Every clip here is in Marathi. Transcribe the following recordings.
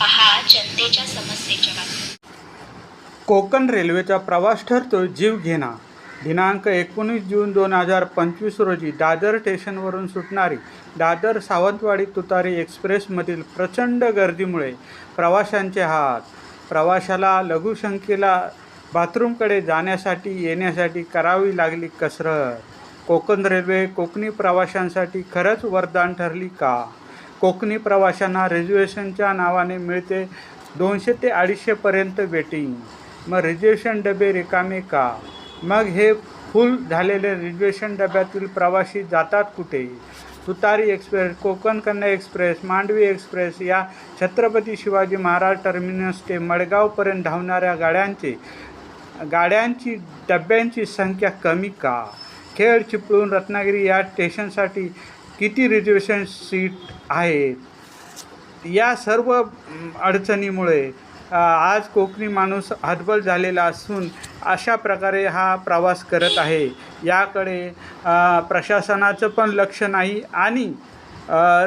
पहा जनतेच्या समस्येच्या बातम्या. कोकण रेल्वेचा प्रवास ठरतो जीव घेणा. दिनांक एकोणीस जून दोन हजार पंचवीस रोजी दादर स्टेशनवरून सुटणारी दादर सावंतवाडी तुतारी एक्सप्रेसमधील प्रचंड गर्दीमुळे प्रवाशांचे हात. प्रवाशाला लघुशंकेला बाथरूमकडे जाण्यासाठी येण्यासाठी करावी लागली कसरत. कोकण रेल्वे कोकणी प्रवाशांसाठी खरंच वरदान ठरली का? कोकणी प्रवाशांना रिझर्वेशनच्या नावाने मिळते दोनशे ते अडीचशेपर्यंत वेटिंग मग रिझर्वेशन डबे रिकामे का? मग हे फुल झालेले रिझर्वेशन डब्यातील प्रवासी जातात कुठे? तुतारी express Konkan Kanya express Mandvi express या छत्रपती शिवाजी महाराज टर्मिनस ते मडगावपर्यंत धावणाऱ्या गाड्यांचे गाड्यांची डब्यांची संख्या कमी का? खेळ चिपळूण रत्नागिरी या स्टेशनसाठी किती रिजर्वेशन सीट आहेत या सर्व अडचणीमुळे आज कोकणी माणूस हतबल झालेला असून अशा प्रकारे हा प्रवास करत आहे. याकडे प्रशासनाचं पण लक्ष नाही आणि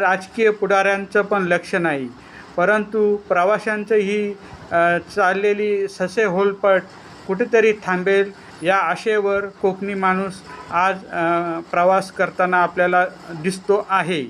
राजकीय पुढाऱ्यांचं पण लक्ष नाही. परंतु प्रवाशांचं ही चाललेली ससे होलपट कुठेतरी थांबेल. या आशेवर कोकणी माणूस आज प्रवास करताना आपल्याला दिसतो आहे.